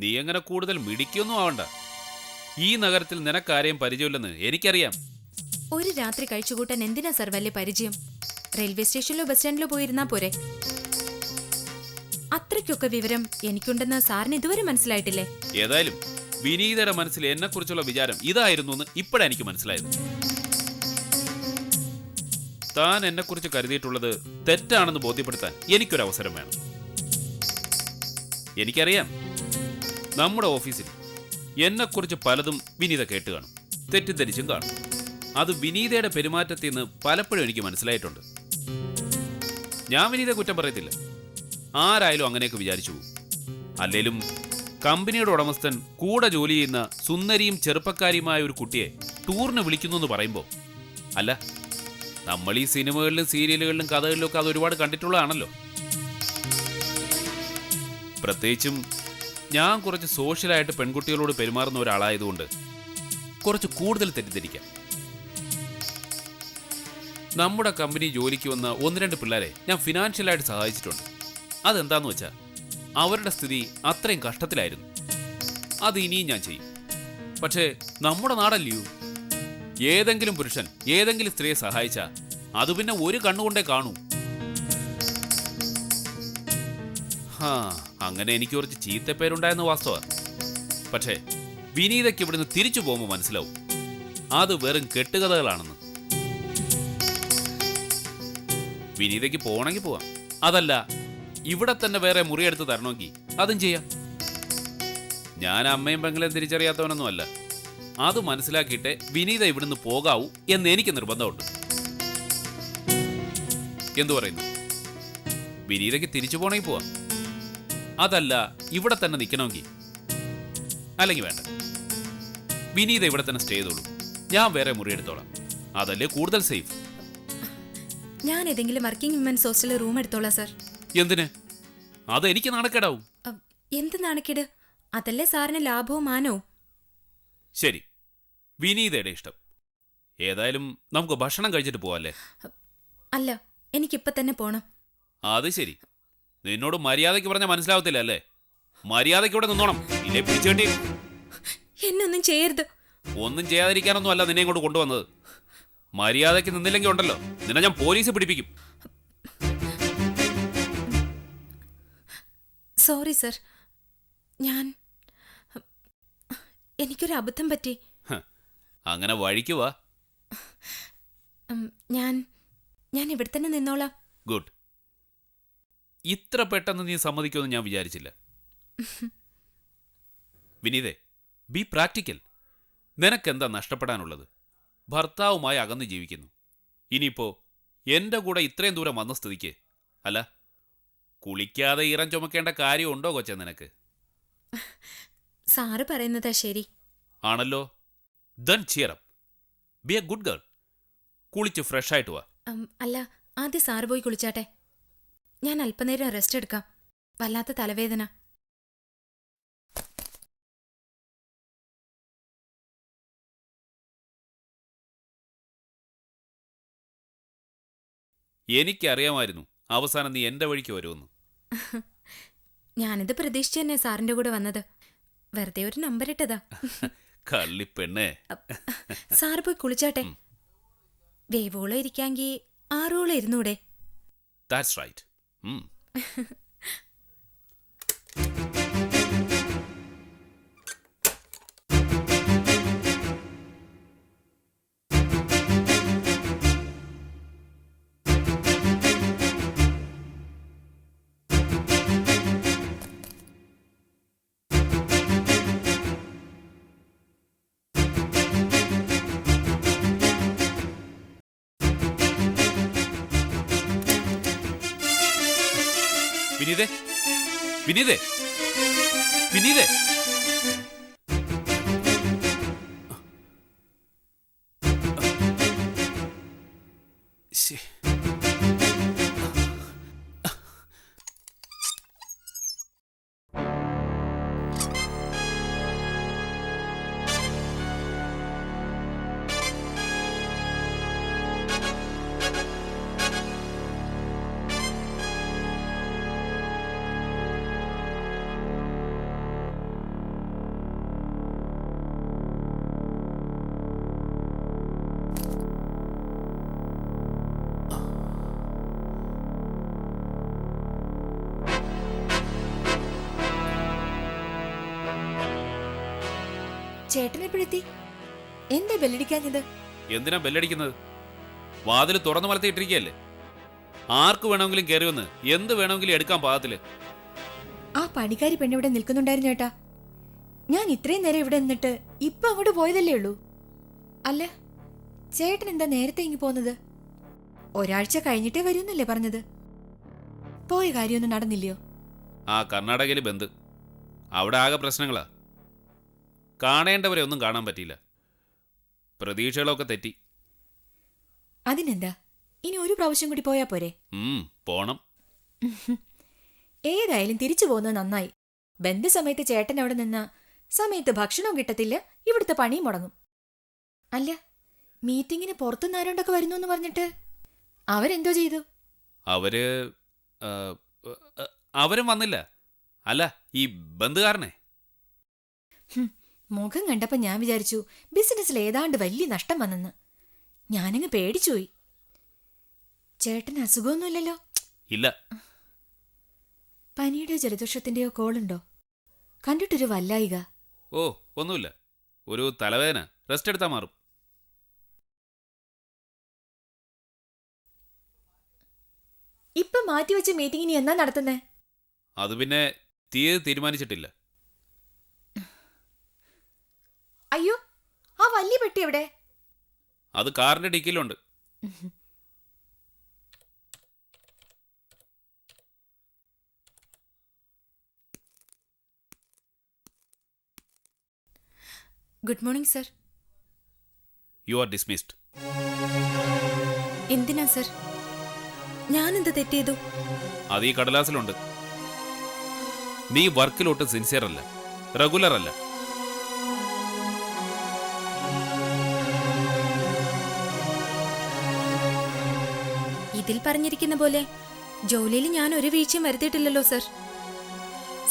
നീ എങ്ങനെ കൂടുതൽ മിടിക്കൊന്നും ആവണ്ട. ഈ നഗരത്തിൽ നിനക്കാരെയും പരിചയമില്ലെന്ന് എനിക്കറിയാം. ഒരു രാത്രി കഴിച്ചുകൂട്ടാൻ എന്തിനാ സർ വലിയ പരിചയം? റെയിൽവേ സ്റ്റേഷനിലോ ബസ് സ്റ്റാൻഡിലോ പോയിരുന്നാ പോരെ? അത്രയ്ക്കൊക്കെ വിവരം എനിക്കുണ്ടെന്ന് സാറിന് ഇതുവരെ മനസ്സിലായിട്ടില്ലേ? ഏതായാലും വിനീതയുടെ മനസ്സിൽ എന്നെ കുറിച്ചുള്ള വിചാരം ഇതായിരുന്നു എന്ന് ഇപ്പോഴാണ് എനിക്ക് മനസ്സിലായത്. താൻ എന്നെ കുറിച്ച് കരുതിയിട്ടുള്ളത് തെറ്റാണെന്ന് ബോധ്യപ്പെടുത്താൻ എനിക്കൊരു അവസരം വേണം. എനിക്കറിയാം നമ്മുടെ ഓഫീസിൽ എന്നെക്കുറിച്ച് പലതും വിനീത കേട്ട് കാണും. തെറ്റിദ്ധരിച്ചും കാണും. അത് വിനീതയുടെ പെരുമാറ്റത്തിൽ നിന്ന് പലപ്പോഴും എനിക്ക് മനസ്സിലായിട്ടുണ്ട്. ഞാൻ വിനീത കുറ്റം പറയത്തില്ല. ആരായാലും അങ്ങനെയൊക്കെ വിചാരിച്ചു പോകും. അല്ലെങ്കിലും കമ്പനിയുടെ ഉടമസ്ഥൻ കൂടെ ജോലി ചെയ്യുന്ന സുന്ദരിയും ചെറുപ്പക്കാരിയുമായ ഒരു കുട്ടിയെ ടൂറിന് വിളിക്കുന്നു എന്ന് പറയുമ്പോൾ അല്ല നമ്മൾ ഈ സിനിമകളിലും സീരിയലുകളിലും കഥകളിലും ഒക്കെ അത് ഒരുപാട് കണ്ടിട്ടുള്ളതാണല്ലോ. പ്രത്യേകിച്ചും ഞാൻ കുറച്ച് സോഷ്യലായിട്ട് പെൺകുട്ടികളോട് പെരുമാറുന്ന ഒരാളായതുകൊണ്ട് കുറച്ച് കൂടുതൽ തെറ്റിദ്ധരിക്കാം. നമ്മുടെ കമ്പനി ജോലിക്ക് വന്ന ഒന്ന് രണ്ട് പിള്ളേരെ ഞാൻ ഫിനാൻഷ്യലായിട്ട് സഹായിച്ചിട്ടുണ്ട്. അതെന്താന്ന് വെച്ചാൽ അവരുടെ സ്ഥിതി അത്രയും കഷ്ടത്തിലായിരുന്നു. അത് ഇനിയും ഞാൻ ചെയ്യും. പക്ഷേ നമ്മുടെ നാടല്ലയോ? ഏതെങ്കിലും പുരുഷൻ ഏതെങ്കിലും സ്ത്രീയെ സഹായിച്ചാൽ അത് പിന്നെ ഒരു കണ്ണുകൊണ്ടേ കാണൂ. ഹാ. അങ്ങനെ എനിക്ക് കുറച്ച് ചീത്തപ്പേരുണ്ടായെന്ന് വാസ്തവ. പക്ഷേ വിനീതയ്ക്ക് ഇവിടുന്ന് തിരിച്ചു പോകുമ്പോൾ മനസ്സിലാവും. അത് വെറും കെട്ടുകഥകളാണെന്ന്. വിനീതയ്ക്ക് പോകണമെങ്കിൽ പോവാം. അതല്ല ഇവിടെ തന്നെ വേറെ മുറിയെടുത്ത് തരണമെങ്കിൽ അതും ചെയ്യാം. ഞാൻ അമ്മയും പെങ്ങളെയും തിരിച്ചറിയാത്തവനൊന്നുമല്ല അത് മനസ്സിലാക്കിയിട്ട് വിനീത ഇവിടുന്ന് പോകാവൂ എന്ന് എനിക്ക് നിർബന്ധമുണ്ട്. എന്തു പറയുന്നു? വിനീതയ്ക്ക് തിരിച്ചു പോകണമെങ്കിൽ പോവാം. അതല്ല ഇവിടെ തന്നെ നിൽക്കണമെങ്കിൽ. അല്ലെങ്കിൽ വേണ്ട. വിനീത ഇവിടെ തന്നെ സ്റ്റേ ചെയ്തോളൂ. ഞാൻ വേറെ മുറി എടുത്തോളാം. അതല്ലേ കൂടുതൽ സേഫ് ഞാൻ ഏതെങ്കിലും വർക്കിംഗ് വിമൻസ് ഹോസ്റ്റലിൽ റൂം എടുത്തോളാം സാർ. എന്തിന്? അത് എനിക്ക് നാണക്കേടാവും. എന്ത് നാണക്കേട്? അതല്ലേ സാറിന് ലാഭവും മാനവും? ശരി. വിനീതയുടെ ഇഷ്ടം. ഏതായാലും നമുക്ക് ഭക്ഷണം കഴിച്ചിട്ട് പോവാല്ലേ? അല്ല എനിക്കിപ്പോ തന്നെ പോണം. അത് ശരി. നിന്നോട് മര്യാദയ്ക്ക് പറഞ്ഞാൽ മനസ്സിലാവത്തില്ല അല്ലേ? മര്യാദയ്ക്ക് ഇവിടെ നിന്നോണം. ഇല്ലേ പിടിച്ചേണ്ടി എന്നൊന്നും ചെയ്യരുത്. ഒന്നും ചെയ്യാതിരിക്കാനൊന്നും അല്ല നിന്നെ ഇങ്ങോട്ട് കൊണ്ടുവന്നത്. മര്യാദയ്ക്ക് നിന്നില്ലെങ്കിൽ ഉണ്ടല്ലോ. നിന്നെ ഞാൻ പോലീസ് പിടിപ്പിക്കും. Sorry sir. ഞാൻ എനിക്കൊരു അബദ്ധം പറ്റി. അങ്ങനെ വഴിക്കുവാ ഞാൻ ഞാൻ ഇവിടെ തന്നെ നിന്നോളാം. ഗുഡ്. ഇത്ര പെട്ടെന്ന് നീ സമ്മതിക്കുമെന്ന് ഞാൻ വിചാരിച്ചില്ല. വിനീതേ ബി പ്രാക്ടിക്കൽ നിനക്കെന്താ നഷ്ടപ്പെടാനുള്ളത്? ഭർത്താവുമായി അകന്ന് ജീവിക്കുന്നു. ഇനിയിപ്പോ എന്റെ കൂടെ ഇത്രയും ദൂരം വന്ന സ്ഥിതിക്ക്? അല്ല കുളിക്കാതെ ഈറം ചുമക്കേണ്ട കാര്യമുണ്ടോ കൊച്ചെ നിനക്ക്? സാറ് പറയുന്നതാ ശരി. ആണല്ലോ. Then cheer up be a good girl കുളിച്ച് ഫ്രഷ് ആയിട്ട് വാ. അല്ല ആദ്യം സാറ് പോയി കുളിച്ചാട്ടെ. ഞാൻ അല്പനേരം റെസ്റ്റ് എടുക്കാം. വല്ലാത്ത തലവേദന. എനിക്കറിയാമായിരുന്നു അവസാനം നീ എന്റെ വഴിക്ക് വരുമെന്ന്. ഞാനിത് പ്രതീക്ഷിച്ച് തന്നെ സാറിന്റെ കൂടെ വന്നത്. വെറുതെ ഒരു നമ്പർ ഇട്ടതാ. കള്ളിപ്പെണ്ണേ സാർ പോയി കുളിച്ചാട്ടെ. വേവോളം ഇരിക്കാങ്കി ആറോളം ഇരുന്നൂടെ. That's right 음. വിനീതേ വിനീതേ വിനീതേ. ചേട്ടൻ എപ്പോഴെത്തി എന്താ ബെല്ലടിക്കാഞ്ഞത്? എന്തിനാ ബെല്ലടിക്കുന്നത്? വാതിൽ തുറന്നു മലത്തിയിട്ടിരിക്കുകയല്ലേ ആർക്ക് വേണമെങ്കിലും കയറി വന്ന് എന്ത് വേണമെങ്കിലും എടുക്കാൻ പാകത്തിൽ ആ പണിക്കാരി പെണ്ണിവിടെ നിൽക്കുന്നുണ്ടായിരുന്നു ചേട്ടാ. ഞാൻ ഇത്രയും നേരം ഇവിടെ നിന്നിട്ട് ഇപ്പൊ അങ്ങോട്ട് പോയതല്ലേ ഉള്ളൂ. അല്ല ചേട്ടൻ എന്താ നേരത്തെ ഇങ്ങി പോന്നത്? ഒരാഴ്ച കഴിഞ്ഞിട്ടേ വരുമെന്നല്ലേ പറഞ്ഞത്? പോയ കാര്യമൊന്നും നടന്നില്ലയോ? ആ കർണാടകയിലെ ബന്ദ്. അവിടെ ആകെ പ്രശ്നങ്ങളാ. കാണേണ്ടവരെ ഒന്നും കാണാൻ പറ്റിയില്ല. പ്രതീക്ഷകളൊക്കെ തെറ്റി. അതിനെന്താ? ഇനി ഒരു പ്രാവശ്യം കൂടി പോയാ പോരെ. പോണം. ഏതായാലും തിരിച്ചു പോകുന്നത് നന്നായി. ബന്ധുസമയത്ത് ചേട്ടൻ അവിടെ നിന്ന സമയത്ത് ഭക്ഷണവും കിട്ടത്തില്ല ഇവിടുത്തെ പണിയും മുടങ്ങും. അല്ല മീറ്റിങ്ങിന് പുറത്തുനിന്ന് ആരോണ്ടൊക്കെ വരുന്നു എന്ന് പറഞ്ഞിട്ട് അവരെന്തോ ചെയ്തു? അവർ അവരും വന്നില്ല. അല്ല ഈ ബന്ധുകാരനെ. മുഖം കണ്ടപ്പോ ഞാൻ വിചാരിച്ചു ബിസിനസ്സിൽ ഏതാണ്ട് വലിയ നഷ്ടം വന്നെന്ന്. ഞാനങ്ങ് പേടിച്ചുപോയി. ചേട്ടന് അസുഖമൊന്നുമില്ലല്ലോ? ഇല്ല. പനിയുടെ ജലദോഷത്തിന്റെയോ കോളുണ്ടോ? കണ്ടിട്ടൊരു വല്ലായിക. ഓ ഒന്നുമില്ല. ഒരു തലവേദന. റെസ്റ്റ് എടുത്താൽ മാറും. ഇപ്പൊ മാറ്റിവെച്ച മീറ്റിംഗിന് എന്നാ നടത്തുന്നേ? അത് പിന്നെ തീയതി തീരുമാനിച്ചിട്ടില്ല അയ്യോ ആ വലിയ പെട്ടി എവിടെ അത് കാറിന്റെ ഡിക്കിയിലുണ്ട് good morning sir. You are dismissed എന്തിനാ സർ? ഞാനെന്ത് തെറ്റ് ചെയ്തു അത് ഈ കടലാസിലുണ്ട്. നീ വർക്കിലോട്ട് സിൻസിയർ അല്ല. റെഗുലർ അല്ല. ഇതിൽ പറഞ്ഞിരിക്കുന്ന പോലെ ജോലിയിൽ ഞാൻ ഒരു വീഴ്ചയും വരുത്തിയിട്ടില്ലല്ലോ സർ.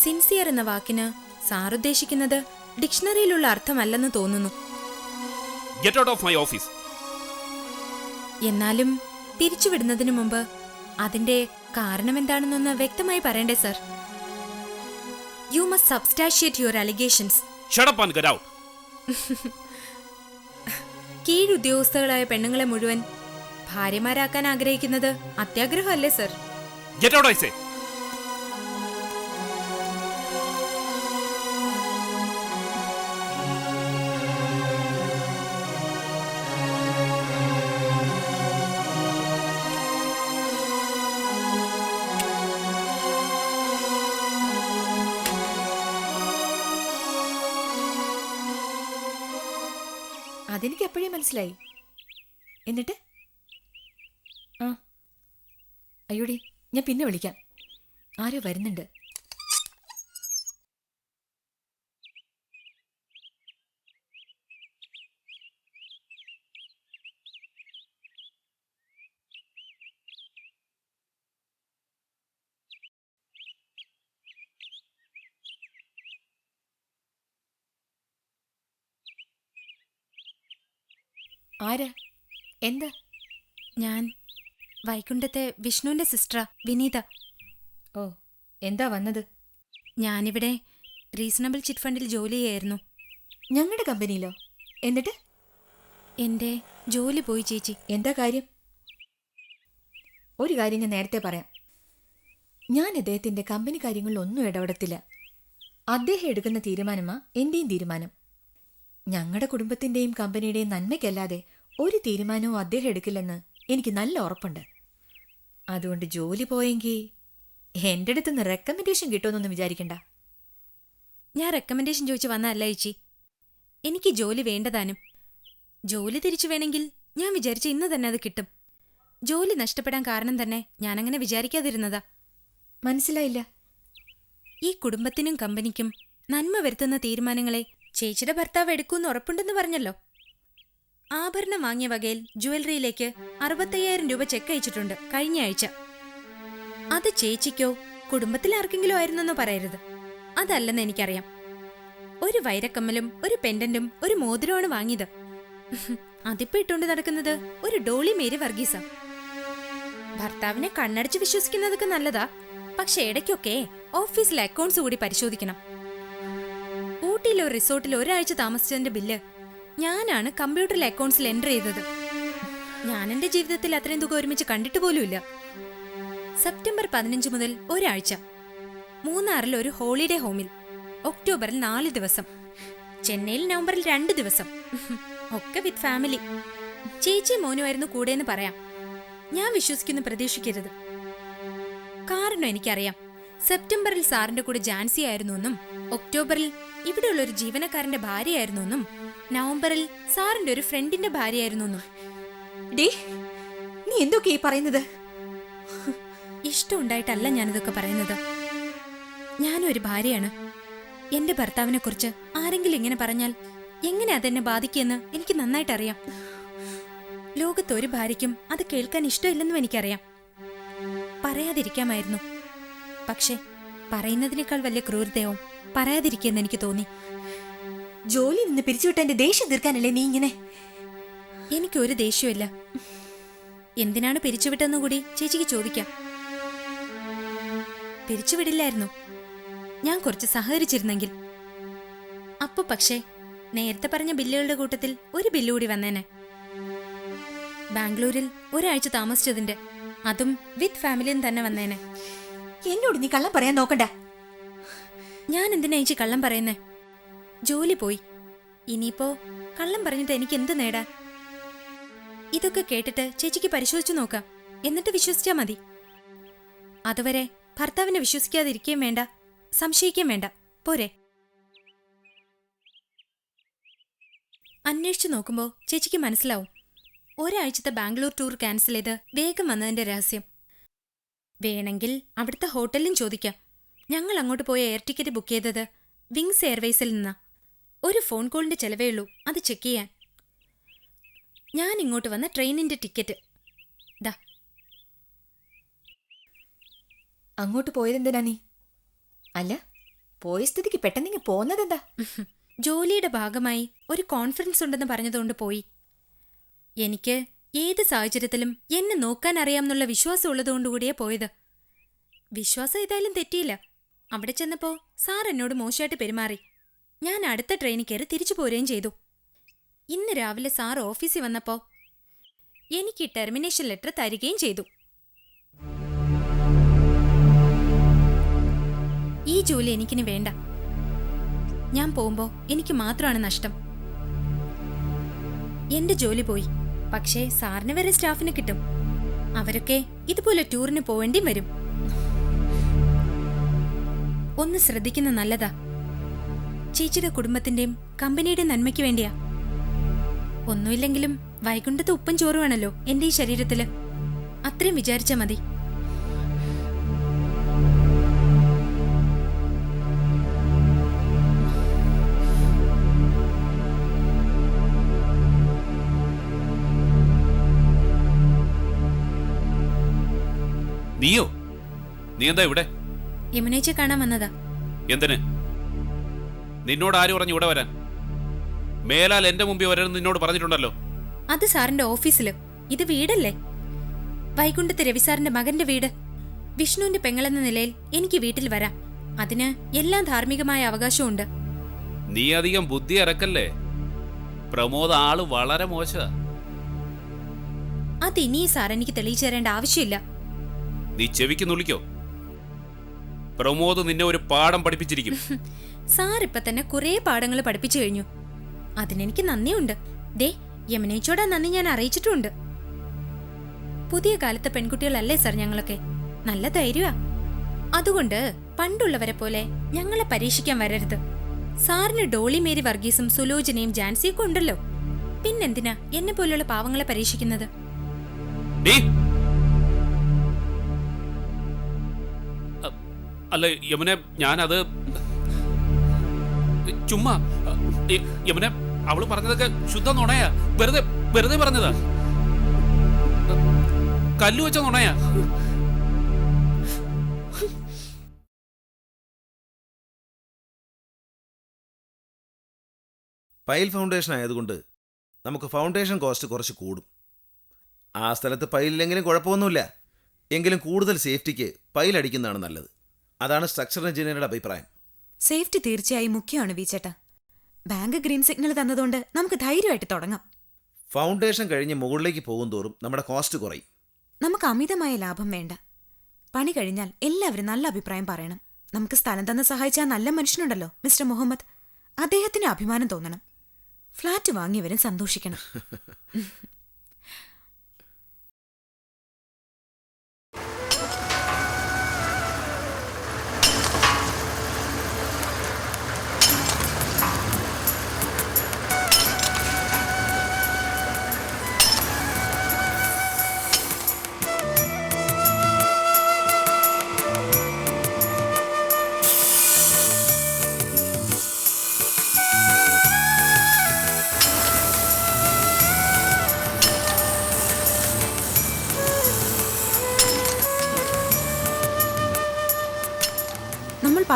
സിൻസിയർ എന്ന വാക്കിന് സാർ ഉദ്ദേശിക്കുന്നത് ഡിക്ഷണറിയിലുള്ള അർത്ഥമല്ലെന്ന് തോന്നുന്നു. Get out of my office എന്നാലും പിരിച്ചുവിടുന്നതിനു മുമ്പ് അതിന്റെ കാരണം എന്താണെന്നൊന്ന് വ്യക്തമായി പറയണ്ടേ sir? You must substantiate your allegations കീഴുദ്യോഗസ്ഥകളായ പെണ്ണുങ്ങളെ മുഴുവൻ ഭാര്യമാരാക്കാൻ ആഗ്രഹിക്കുന്നത്? അത്യാഗ്രഹമല്ലേ sir? Get out I say അതെനിക്ക് എപ്പോഴേ മനസ്സിലായി എന്നിട്ട് ആ അയ്യോടി ഞാൻ പിന്നെ വിളിക്കാം. ആരോ വരുന്നുണ്ട്. ആരാ? എന്താ? ഞാൻ വൈകുണ്ഠത്തെ വിഷ്ണുവിന്റെ സിസ്റ്റർ വിനീത. ഓ എന്താ വന്നത്? ഞാനിവിടെ റീസണബിൾ ചിറ്റ് ഫണ്ടിൽ ജോലി ചെയ്യായിരുന്നു. ഞങ്ങളുടെ കമ്പനിയിലോ? എന്നിട്ട്? എന്റെ ജോലി പോയി ചേച്ചി. എന്താ കാര്യം? ഒരു കാര്യം ഞാൻ നേരത്തെ പറയാം. ഞാൻ അദ്ദേഹത്തിന്റെ കമ്പനി കാര്യങ്ങളിൽ ഒന്നും ഇടപെടത്തില്ല. അദ്ദേഹം എടുക്കുന്ന തീരുമാനമാ എന്റെയും തീരുമാനം. ഞങ്ങളുടെ കുടുംബത്തിന്റെയും കമ്പനിയുടെയും നന്മയ്ക്കല്ലാതെ ഒരു തീരുമാനവും അദ്ദേഹം എടുക്കില്ലെന്ന് എനിക്ക് നല്ല ഉറപ്പുണ്ട്. അതുകൊണ്ട് ജോലി പോയെങ്കിൽ എന്റെ അടുത്ത് നിന്ന് റെക്കമെൻഡേഷൻ കിട്ടുമെന്നൊന്നും വിചാരിക്കണ്ട. ഞാൻ റെക്കമെൻഡേഷൻ ചോദിച്ചു വന്നതല്ല ചേച്ചി. എനിക്ക് ജോലി വേണ്ടതാനും ജോലി തിരിച്ചു വേണമെങ്കിൽ ഞാൻ വിചാരിച്ച ഇന്ന് തന്നെ അത് കിട്ടും. ജോലി നഷ്ടപ്പെടാൻ കാരണം തന്നെ ഞാനങ്ങനെ വിചാരിക്കാതിരുന്നതാ. മനസ്സിലായില്ല. ഈ കുടുംബത്തിനും കമ്പനിക്കും നന്മ വരുത്തുന്ന തീരുമാനങ്ങളെ ചേച്ചിയുടെ ഭർത്താവ് എടുക്കൂന്ന് ഉറപ്പുണ്ടെന്ന് പറഞ്ഞല്ലോ. ആഭരണം വാങ്ങിയ വകയിൽ ജുവലറിയിലേക്ക് അറുപത്തയ്യായിരം രൂപ ചെക്ക് അയച്ചിട്ടുണ്ട് കഴിഞ്ഞ ആഴ്ച. അത് ചേച്ചിക്കോ കുടുംബത്തിൽ ആർക്കെങ്കിലും ആയിരുന്നെന്നോ പറയരുത്. അതല്ലെന്ന് എനിക്കറിയാം. ഒരു വൈരക്കമ്മലും ഒരു പെൻഡന്റും ഒരു മോതിരമാണ് വാങ്ങിയത്. അതിപ്പോ ഇട്ടുകൊണ്ട് നടക്കുന്നത് ഒരു ഡോളി മേരി വർഗീസ. ഭർത്താവിനെ കണ്ണടച്ച് വിശ്വസിക്കുന്നതൊക്കെ നല്ലതാ. പക്ഷെ ഇടയ്ക്കൊക്കെ ഓഫീസിലെ അക്കൗണ്ട്സ് കൂടി പരിശോധിക്കണം. ഊട്ടിയിലെ റിസോർട്ടിൽ ഒരാഴ്ച താമസിച്ചതിന്റെ ബില്ല് ഞാനാണ് കമ്പ്യൂട്ടറിൽ അക്കൗണ്ട്സിൽ എന്റർ ചെയ്തത്. ഞാൻ എന്റെ ജീവിതത്തിൽ അത്രയും തുക ഒരുമിച്ച് കണ്ടിട്ട് പോലുമില്ല. സെപ്റ്റംബർ പതിനഞ്ച് മുതൽ ഒരാഴ്ച. മൂന്നാറിൽ ഒരു ഹോളിഡേ ഹോമിൽ. ഒക്ടോബറിൽ നാല് ദിവസം. ചെന്നൈയിൽ നവംബറിൽ രണ്ട് ദിവസം. ഒക്കെ വിത്ത് ഫാമിലി. ചേച്ചി മോനുമായിരുന്നു കൂടെയെന്ന് പറയാം. ഞാൻ വിശ്വസിക്കുന്നു പ്രതീക്ഷിക്കരുത്. കാരണം എനിക്കറിയാം. സെപ്റ്റംബറിൽ സാറിന്റെ കൂടെ ജാൻസി ആയിരുന്നു എന്നും ഒക്ടോബറിൽ ഇവിടെയുള്ള ഒരു ജീവനക്കാരന്റെ ഭാര്യയായിരുന്നു എന്നും നവംബറിൽ സാറിന്റെ ഒരു ഫ്രണ്ടിന്റെ ഭാര്യയായിരുന്നു ഡേ നീ എന്തൊക്കെ ഈ പറയുന്നത്? ഇഷ്ടമുണ്ടായിട്ടല്ല ഞാനിതൊക്കെ പറയുന്നത്. ഞാനൊരു ഭാര്യയാണ്. എന്റെ ഭർത്താവിനെ കുറിച്ച് ആരെങ്കിലും ഇങ്ങനെ പറഞ്ഞാൽ എങ്ങനെ അതെന്നെ ബാധിക്കുമെന്ന് എനിക്ക് നന്നായിട്ട് അറിയാം ലോകത്ത് ഒരു ഭാര്യയ്ക്കും അത് കേൾക്കാൻ ഇഷ്ടമില്ലെന്നും എനിക്കറിയാം. പറയാതിരിക്കാമായിരുന്നു. പക്ഷേ പറയുന്നതിനേക്കാൾ വലിയ ക്രൂരതയോ പറയാതിരിക്കുമെന്ന് എനിക്ക് തോന്നി. ജോലി നിന്ന് പിരിച്ചുവിട്ട എന്റെ ദേഷ്യം തീർക്കാനല്ലേ നീ ഇങ്ങനെ? എനിക്കൊരു ദേഷ്യമില്ല. എന്തിനാണ് പിരിച്ചുവിട്ടെന്ന് കൂടി ചേച്ചിക്ക് ചോദിക്കാം. പിരിച്ചുവിടില്ലായിരുന്നു ഞാൻ കുറച്ച് സഹകരിച്ചിരുന്നെങ്കിൽ. അപ്പൊ പക്ഷേ നേരത്തെ പറഞ്ഞ ബില്ലുകളുടെ കൂട്ടത്തിൽ ഒരു ബില്ല് കൂടി വന്നേനെ. ബാംഗ്ലൂരിൽ ഒരാഴ്ച താമസിച്ചതിന്റെ അതും വിത്ത് ഫാമിലിയും തന്നെ വന്നേനെ. എന്നോട് നീ കള്ളം പറയാൻ നോക്കണ്ട. ഞാൻ എന്തിനാ ചേച്ചി കള്ളം പറയുന്നേ? ജോലി പോയി. ഇനിയിപ്പോ കള്ളം പറഞ്ഞിട്ട് എനിക്ക് എന്ത് നേടാൻ ഇതൊക്കെ കേട്ടിട്ട് ചേച്ചിക്ക് പരിശോധിച്ചു നോക്കാം. എന്നിട്ട് വിശ്വസിച്ചാ മതി. അതുവരെ ഭർത്താവിനെ വിശ്വസിക്കാതിരിക്കുകയും വേണ്ട. സംശയിക്കുകയും വേണ്ട. പോരെ. അന്വേഷിച്ചു നോക്കുമ്പോ ചേച്ചിക്ക് മനസ്സിലാവും. ഒരാഴ്ചത്തെ ബാംഗ്ലൂർ ടൂർ ക്യാൻസൽ ചെയ്ത് വേഗം വന്നതിന്റെ രഹസ്യം. വേണമെങ്കിൽ അവിടുത്തെ ഹോട്ടലിലും ചോദിക്കാം. ഞങ്ങൾ അങ്ങോട്ട് പോയ എയർ ടിക്കറ്റ് ബുക്ക് ചെയ്തത് വിങ്സ് എയർവേസിൽ നിന്നാ. ഒരു ഫോൺ കോളിന്റെ ചെലവേ ഉള്ളൂ. അത് ചെക്ക് ചെയ്യാൻ. ഞാൻ ഇങ്ങോട്ട് വന്ന ട്രെയിനിന്റെ ടിക്കറ്റ്. ദാ. അങ്ങോട്ട് പോയതെന്തിനാ നീ? അല്ല പോയ സ്ഥിതിക്ക് പെട്ടെന്നിങ്ങ് പോന്നതെന്താ? ജോലിയുടെ ഭാഗമായി ഒരു കോൺഫറൻസ് ഉണ്ടെന്ന് പറഞ്ഞതുകൊണ്ട് പോയി. എനിക്ക് ഏത് സാഹചര്യത്തിലും എന്നെ നോക്കാൻ അറിയാമെന്നുള്ള വിശ്വാസം ഉള്ളതുകൊണ്ടുകൂടിയേ പോയത്. വിശ്വാസം ഏതായാലും തെറ്റിയില്ല. അവിടെ ചെന്നപ്പോ സാർ എന്നോട് മോശമായിട്ട് പെരുമാറി. ഞാൻ അടുത്ത ട്രെയിനിൽ കയറി തിരിച്ചു പോരുകയും ചെയ്തു. ഇന്ന് രാവിലെ സാർ ഓഫീസിൽ വന്നപ്പോ എനിക്ക് ടെർമിനേഷൻ ലെറ്റർ തരികയും ചെയ്തു. ഈ ജോലി എനിക്കിനി വേണ്ട. ഞാൻ പോകുമ്പോ എനിക്ക് മാത്രമാണ് നഷ്ടം. എന്റെ ജോലി പോയി. പക്ഷേ സാറിന് വരെ സ്റ്റാഫിന് കിട്ടും. അവരൊക്കെ ഇതുപോലെ ടൂറിന് പോവേണ്ടിയും വരും. ഒന്ന് ശ്രദ്ധിക്കുന്ന നല്ലതാ. ചേച്ചിയുടെ കുടുംബത്തിന്റെയും കമ്പനിയുടെ നന്മയ്ക്ക് വേണ്ടിയാ. ഒന്നുമില്ലെങ്കിലും വൈകുണ്ഠത്ത് ഉപ്പും ചോറുവാണല്ലോ എന്റെ ഈ ശരീരത്തിൽ. അത്രയും വിചാരിച്ചാ മതി. നീയോ? നീ എന്താ ഇവിടെ? യമുനേച്ചെ കാണാൻ വന്നതാ. എന്തിന്? നിന്നോട് ആര് പറഞ്ഞു ഇവിടെ വരാൻ? മേലാൽ എന്റെ മുമ്പിൽ വരാൻ നിന്നോട് പറഞ്ഞിട്ടുണ്ടല്ലോ. അത് സാറിന്റെ ഓഫീസിൽ. ഇത് വീടല്ലേ? വൈകുണ്ഠത്ത് രവിസാറിന്റെ മകന്റെ വീട്. വിഷ്ണുവിന്റെ പെങ്ങളെന്ന നിലയിൽ എനിക്ക് വീട്ടിൽ വരാം. അതിന് എല്ലാം ധാർമ്മികമായ അവകാശമുണ്ട്. നീ അധികം ബുദ്ധി ഇറക്കല്ലേ പ്രമോദ് ആൾ വളരെ മോശ. അത് ഇനി സാർ എനിക്ക് തെളിയിച്ചു തരേണ്ട ആവശ്യമില്ല. നീ ചെവിക്ക് നുള്ളിക്കോ. പ്രമോദ് നിന്നെ ഒരു പാഠം പഠിപ്പിച്ചിരിക്കും. സാർ ഇപ്പൊ തന്നെ കുറെ പാഠങ്ങൾ പഠിപ്പിച്ചു കഴിഞ്ഞു. അതിനെനിക്ക് നന്ദിയുണ്ട്. ദേ യമുനേച്ചോടാ നന്ദി ഞാൻ അറിയിച്ചിട്ടുണ്ട്. പുതിയ കാലത്തെ പെൺകുട്ടികളല്ലേ സാർ ഞങ്ങളൊക്കെ? നല്ല ധൈര്യമാ അതുകൊണ്ട് പണ്ടുള്ളവരെ പോലെ ഞങ്ങളെ പരീക്ഷിക്കാൻ വരരുത്. സാറിന് ഡോളി മേരി വർഗീസും സുലോചനയും ജാൻസിയൊക്കെ ഉണ്ടല്ലോ. പിന്നെന്തിനാ എന്നെ പോലുള്ള പാവങ്ങളെ പരീക്ഷിക്കുന്നത്? അല്ല യമുന ഞാനത് ചുമ്മാ യമുന അവൾ പറഞ്ഞതൊക്കെ ശുദ്ധ നുണയാ. വെറുതെ വെറുതെ പറഞ്ഞതാ. കല്ലു വെച്ച നുണയാ. പൈൽ ഫൗണ്ടേഷൻ ആയതുകൊണ്ട് നമുക്ക് ഫൗണ്ടേഷൻ കോസ്റ്റ് കുറച്ച് കൂടും. ആ സ്ഥലത്ത് പൈലില്ലെങ്കിലും കുഴപ്പമൊന്നുമില്ല. എങ്കിലും കൂടുതൽ സേഫ്റ്റിക്ക് പൈലടിക്കുന്നതാണ് നല്ലത്. അതാണ് സ്ട്രക്ചർ എഞ്ചിനീയറുടെ അഭിപ്രായം. സേഫ്റ്റി തീർച്ചയായും മുഖ്യമാണ് വി ചേട്ടാ ബാങ്ക് ഗ്രീൻ സിഗ്നൽ തന്നതുകൊണ്ട് നമുക്ക് ധൈര്യമായിട്ട് തുടങ്ങാം. ഫൗണ്ടേഷൻ കഴിഞ്ഞ് മുകളിലേക്ക് പോകും തോറും നമ്മുടെ കോസ്റ്റ് കുറയും. നമുക്ക് അമിതമായ ലാഭം വേണ്ട. പണി കഴിഞ്ഞാൽ എല്ലാവരും നല്ല അഭിപ്രായം പറയണം. നമുക്ക് സ്ഥലം തന്ന് സഹായിച്ച നല്ല മനുഷ്യനുണ്ടല്ലോ മിസ്റ്റർ മുഹമ്മദ്. അദ്ദേഹത്തിന് അഭിമാനം തോന്നണം. ഫ്ലാറ്റ് വാങ്ങിയവരും സന്തോഷിക്കണം.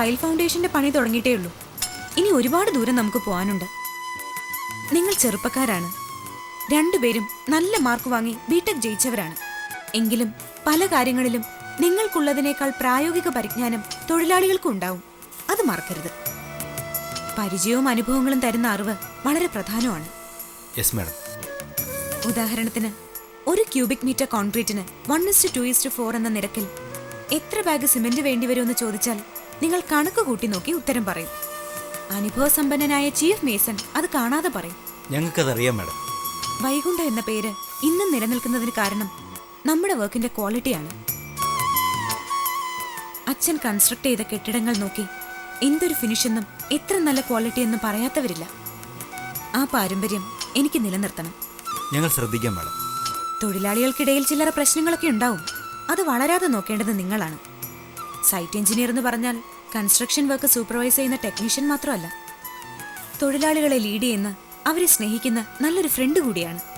പൈൽ ഫൗണ്ടേഷന്റെ പണി തുടങ്ങിയിട്ടേ ഉള്ളൂ. ഇനി ഒരുപാട് ദൂരം നമുക്ക് പോകാനുണ്ട്. നിങ്ങൾ ചെറുപ്പക്കാരാണ്. രണ്ടുപേരും നല്ല മാർക്ക് വാങ്ങി ബിടെക് ജയിച്ചവരാണ്. എങ്കിലും പല കാര്യങ്ങളിലും നിങ്ങൾക്കുള്ളതിനേക്കാൾ പ്രായോഗിക പരിജ്ഞാനം തൊഴിലാളികൾക്കും ഉണ്ടാവും. അത് മറക്കരുത്. പരിചയവും അനുഭവങ്ങളും തരുന്ന അറിവ് വളരെ പ്രധാനമാണ്. ഉദാഹരണത്തിന് ഒരു cubic metre കോൺക്രീറ്റിന് one is to two is to four എന്ന നിരക്കിൽ എത്ര ബാഗ് സിമന്റ് വേണ്ടിവരുമെന്ന് ചോദിച്ചാൽ നിങ്ങൾ കണക്ക് കൂട്ടി നോക്കി ഉത്തരം പറയും. അനുഭവസമ്പന്നനായ ചീഫ് മേസൺ അത് കാണാതെ പറയും. ഞങ്ങൾക്കതറിയാം മാഡം. വൈകുണ്ഠ എന്ന പേര് ഇന്നും നിലനിൽക്കുന്നതിന് കാരണം നമ്മുടെ വർക്കിന്റെ ക്വാളിറ്റിയാണ്. അച്ഛൻ കൺസ്ട്രക്ട് ചെയ്ത കെട്ടിടങ്ങൾ നോക്കി എന്തൊരു ഫിനിഷെന്നും എത്ര നല്ല ക്വാളിറ്റി എന്നും പറയാത്തവരില്ല. ആ പാരമ്പര്യം എനിക്ക് നിലനിർത്തണം. ഞങ്ങൾ ശ്രദ്ധിക്കാം മാഡം. തൊഴിലാളികൾക്കിടയിൽ ചില്ലറ പ്രശ്നങ്ങളൊക്കെ ഉണ്ടാവും. അത് വളരാതെ നോക്കേണ്ടത് നിങ്ങളാണ്. സൈറ്റ് എഞ്ചിനീയർ എന്ന് പറഞ്ഞാൽ കൺസ്ട്രക്ഷൻ വർക്ക് സൂപ്പർവൈസ് ചെയ്യുന്ന ടെക്നീഷ്യൻ മാത്രമല്ല. തൊഴിലാളികളെ ലീഡ് ചെയ്യുന്ന അവരെ സ്നേഹിക്കുന്ന നല്ലൊരു ഫ്രണ്ട് കൂടിയാണ്.